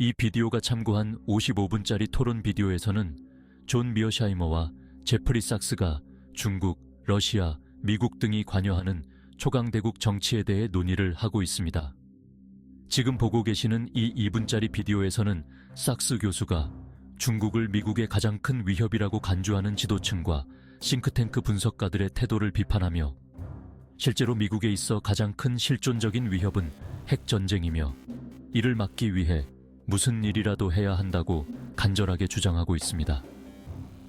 이 비디오가 참고한 55분짜리 토론 비디오에서는 존 미어샤이머와 제프리 삭스가 중국, 러시아, 미국 등이 관여하는 초강대국 정치에 대해 논의를 하고 있습니다. 지금 보고 계시는 이 2분짜리 비디오에서는 삭스 교수가 중국을 미국의 가장 큰 위협이라고 간주하는 지도층과 싱크탱크 분석가들의 태도를 비판하며 실제로 미국에 있어 가장 큰 실존적인 위협은 핵전쟁이며 이를 막기 위해 무슨 일이라도 해야 한다고 간절하게 주장하고 있습니다.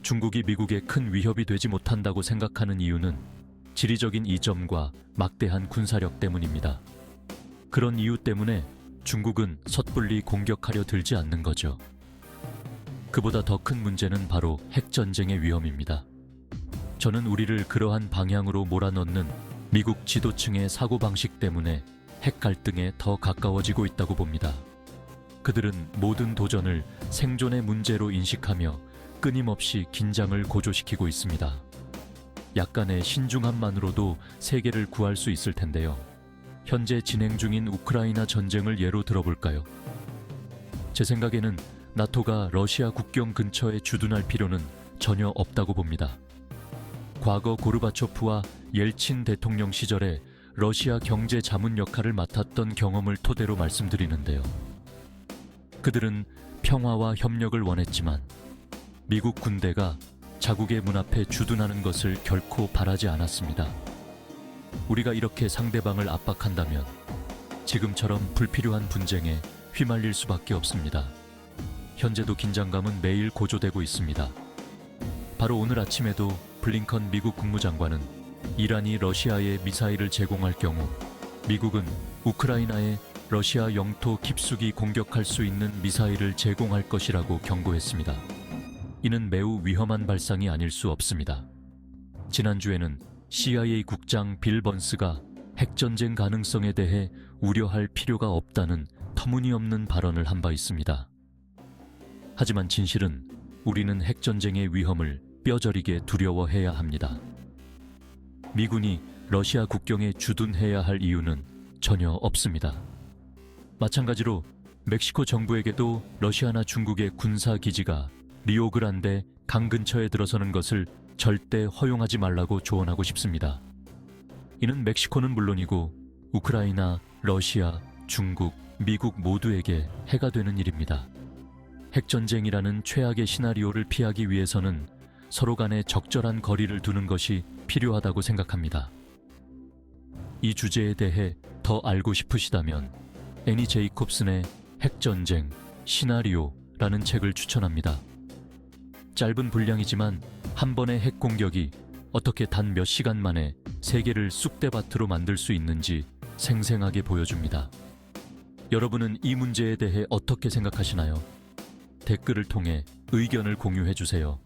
중국이 미국에 큰 위협이 되지 못한다고 생각하는 이유는 지리적인 이점과 막대한 군사력 때문입니다. 그런 이유 때문에 중국은 섣불리 공격하려 들지 않는 거죠. 그보다 더 큰 문제는 바로 핵전쟁의 위험입니다. 저는 우리를 그러한 방향으로 몰아넣는 미국 지도층의 사고방식 때문에 핵 갈등에 더 가까워지고 있다고 봅니다. 그들은 모든 도전을 생존의 문제로 인식하며 끊임없이 긴장을 고조시키고 있습니다. 약간의 신중함만으로도 세계를 구할 수 있을 텐데요. 현재 진행 중인 우크라이나 전쟁을 예로 들어볼까요? 제 생각에는 나토가 러시아 국경 근처에 주둔할 필요는 전혀 없다고 봅니다. 과거 고르바초프와 옐친 대통령 시절에 러시아 경제 자문 역할을 맡았던 경험을 토대로 말씀드리는데요. 그들은 평화와 협력을 원했지만 미국 군대가 자국의 문 앞에 주둔하는 것을 결코 바라지 않았습니다. 우리가 이렇게 상대방을 압박한다면 지금처럼 불필요한 분쟁에 휘말릴 수밖에 없습니다. 현재도 긴장감은 매일 고조되고 있습니다. 바로 오늘 아침에도 블링컨 미국 국무장관은 이란이 러시아에 미사일을 제공할 경우 미국은 우크라이나에 러시아 영토 깊숙이 공격할 수 있는 미사일을 제공할 것이라고 경고했습니다. 이는 매우 위험한 발상이 아닐 수 없습니다. 지난주에는 CIA 국장 빌 번스가 핵전쟁 가능성에 대해 우려할 필요가 없다는 터무니없는 발언을 한 바 있습니다. 하지만 진실은 우리는 핵전쟁의 위험을 뼈저리게 두려워해야 합니다. 미군이 러시아 국경에 주둔해야 할 이유는 전혀 없습니다. 마찬가지로 멕시코 정부에게도 러시아나 중국의 군사 기지가 리오그란데 강 근처에 들어서는 것을 절대 허용하지 말라고 조언하고 싶습니다. 이는 멕시코는 물론이고 우크라이나, 러시아, 중국, 미국 모두에게 해가 되는 일입니다. 핵전쟁이라는 최악의 시나리오를 피하기 위해서는 서로 간에 적절한 거리를 두는 것이 필요하다고 생각합니다. 이 주제에 대해 더 알고 싶으시다면 애니 제이콥슨의 핵전쟁 시나리오라는 책을 추천합니다. 짧은 분량이지만 한 번의 핵 공격이 어떻게 단 몇 시간 만에 세계를 쑥대밭으로 만들 수 있는지 생생하게 보여줍니다. 여러분은 이 문제에 대해 어떻게 생각하시나요? 댓글을 통해 의견을 공유해 주세요.